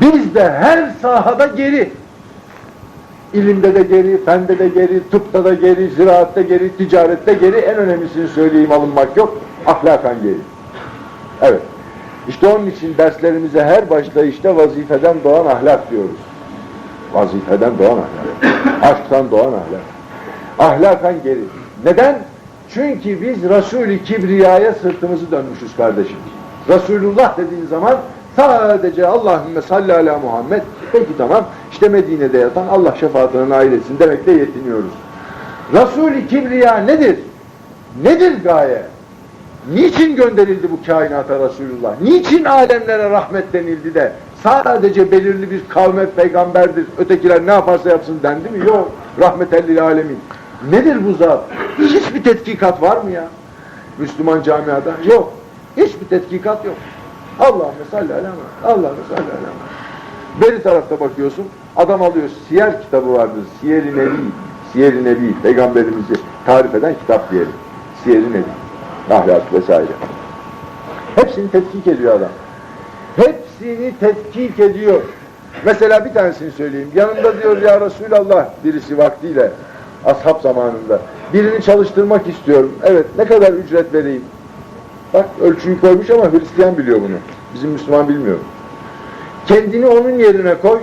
Biz de her sahada geri. İlimde de geri, fende de geri, tıpta da geri, ziraatte geri, ticarette geri. En önemlisini söyleyeyim alınmak yok. Ahlakan geri. Evet. İşte onun için derslerimize her başlayışta vazifeden doğan ahlak diyoruz. Vazifeden doğan ahlak. Aşktan doğan ahlak. Ahlakan geri. Neden? Çünkü biz Resul-i Kibriya'ya sırtımızı dönmüşüz kardeşim. Resulullah dediğin zaman sadece Allahümme salli ala Muhammed peki tamam işte Medine'de yatan Allah şefaatine nail demekle yetiniyoruz. Resul-i Kibriya nedir? Nedir gaye? Niçin gönderildi bu kainata Resulullah? Niçin alemlere rahmet denildi de sadece belirli bir kavme peygamberdir, ötekiler ne yaparsa yapsın dendi mi? Yok. Rahmetellil alemin. Nedir bu zat? Hiçbir tetkikat var mı ya? Müslüman camiada? Yok. Hiçbir tetkikat yok. Allahümme salli ala Allahümme salli ala Beri tarafta bakıyorsun, adam alıyor, siyer kitabı vardır, Siyer-i Nebi, Siyer-i Nebi, peygamberimizi tarif eden kitap diyelim. Siyer-i Nebi, ahlak vesaire. Hepsini tetkik ediyor adam. Hepsini tetkik ediyor. Mesela bir tanesini söyleyeyim. Yanında diyor ya Resulallah birisi vaktiyle ashab zamanında. Birini çalıştırmak istiyorum. Evet ne kadar ücret vereyim? Bak ölçüyü koymuş ama Hristiyan biliyor bunu. Bizim Müslüman bilmiyor. Kendini onun yerine koy.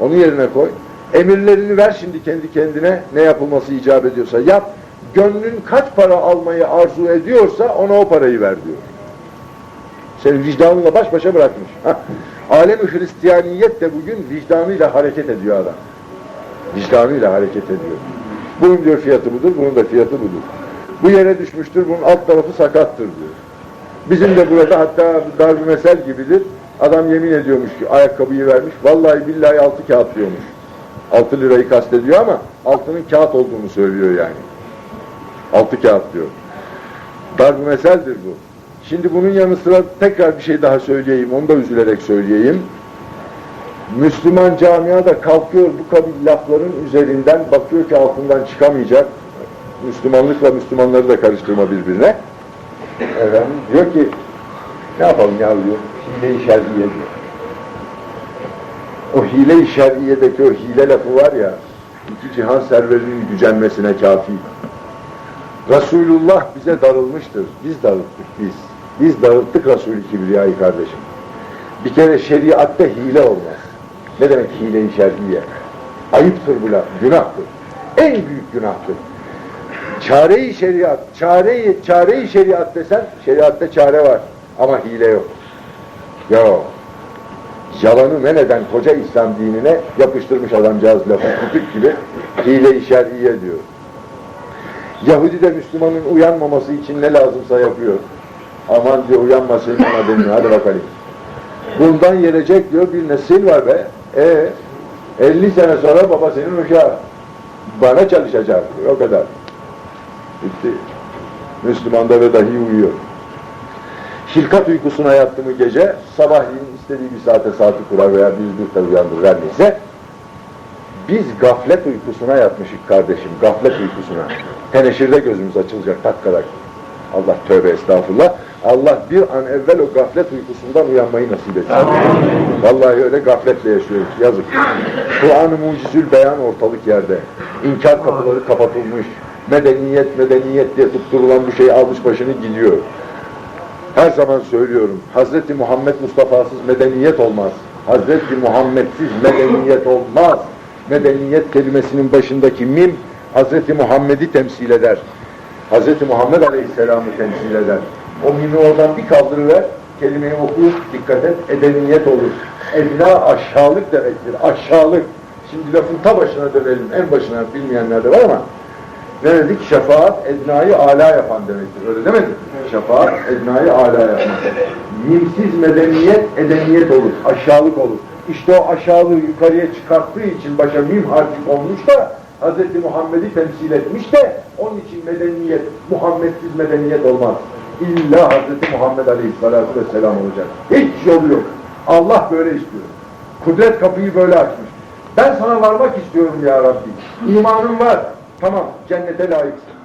Onun yerine koy. Emirlerini ver şimdi kendi kendine ne yapılması icap ediyorsa yap. Gönlün kaç para almayı arzu ediyorsa ona o parayı ver diyor. Seni vicdanınla baş başa bırakmış. Alem-i Hristiyaniyet de bugün vicdanıyla hareket ediyor adam. Vicdanıyla hareket ediyor. Bunun diyor fiyatı budur, bunun da fiyatı budur. Bu yere düşmüştür, bunun alt tarafı sakattır diyor. Bizim de burada hatta dar bir mesel gibidir. Adam yemin ediyormuş ki ayakkabıyı vermiş. Vallahi billahi altı kağıt diyormuş. Altı lirayı kastediyor ama altının kağıt olduğunu söylüyor yani. Altı kağıt diyor. Dar bir meseldir bu. Şimdi bunun yanı sıra tekrar bir şey daha söyleyeyim. Onu da üzülerek söyleyeyim. Müslüman camia da kalkıyor bu kabil lafların üzerinden bakıyor ki altından çıkamayacak. Müslümanlıkla Müslümanları da karıştırma birbirine. Efendim diyor ki ne yapalım ya diyor. Hile-i şer'iye diyor. O hile-i şer'iyedeki o hile lafı var ya iki cihan serverinin gücenmesine kafi. Resulullah bize darılmıştır. Biz darılttık biz. Biz dağıttık Resul-i Kibriya'yı kardeşim. Bir kere şeriatta hile olmaz. Ne demek hile-i şer'iye? Ayıptır bu laf, günahtır. En büyük günahtır. Çare-i şeriat, çare-i çare şeriat desen, şeriatta çare var ama hile yok. Yok. Yalanı men koca İslam dinine yapıştırmış adamcağız lafı kutuk gibi hile-i şer'iye diyor. Yahudi de Müslümanın uyanmaması için ne lazımsa yapıyor. Aman diyor uyanmasın ona demiyor. Hadi bakalım. Bundan gelecek diyor bir nesil var be. E 50 sene sonra baba senin uşağı. Bana çalışacak. O kadar. Bitti. Müslüman da ve dahi uyuyor. Hilkat uykusuna yattı mı gece, sabahleyin istediği bir saate saati kurar veya bir tabi uyandırır her neyse. Biz gaflet uykusuna yatmışık kardeşim, gaflet uykusuna. Teneşirde gözümüz açılacak takkarak. Allah tövbe estağfurullah. Allah bir an evvel o gaflet uykusundan uyanmayı nasip etsin. Vallahi öyle gafletle yaşıyoruz. Yazık. Kur'an-ı mucizül beyan ortalık yerde. İnkar kapıları kapatılmış. Medeniyet, medeniyet diye tutturulan bu şey almış başını gidiyor. Her zaman söylüyorum. Hazreti Muhammed Mustafa'sız medeniyet olmaz. Hazreti Muhammedsiz medeniyet olmaz. Medeniyet kelimesinin başındaki mim Hazreti Muhammed'i temsil eder. Hazreti Muhammed Aleyhisselam'ı temsil eder. O mimi oradan bir kaldırıver, kelimeyi oku, dikkat et, edeniyet olur. Edna aşağılık demektir, aşağılık. Şimdi lafın ta başına dönelim, en başına bilmeyenler de var ama ne dedik? Şefaat ednayı ala yapan demektir. Öyle demedik mi? Şefaat ednayı ala yapan. Mimsiz medeniyet edeniyet olur, aşağılık olur. İşte o aşağılığı yukarıya çıkarttığı için başa mim harfi konmuş da Hz. Muhammed'i temsil etmiş de onun için medeniyet, Muhammedsiz medeniyet olmaz. İlla Hz. Muhammed Aleyhisselatü Vesselam olacak. Hiç yolu yok. Allah böyle istiyor. Kudret kapıyı böyle açmış. Ben sana varmak istiyorum ya Rabbi. İmanım var. Tamam, cennete layıksın.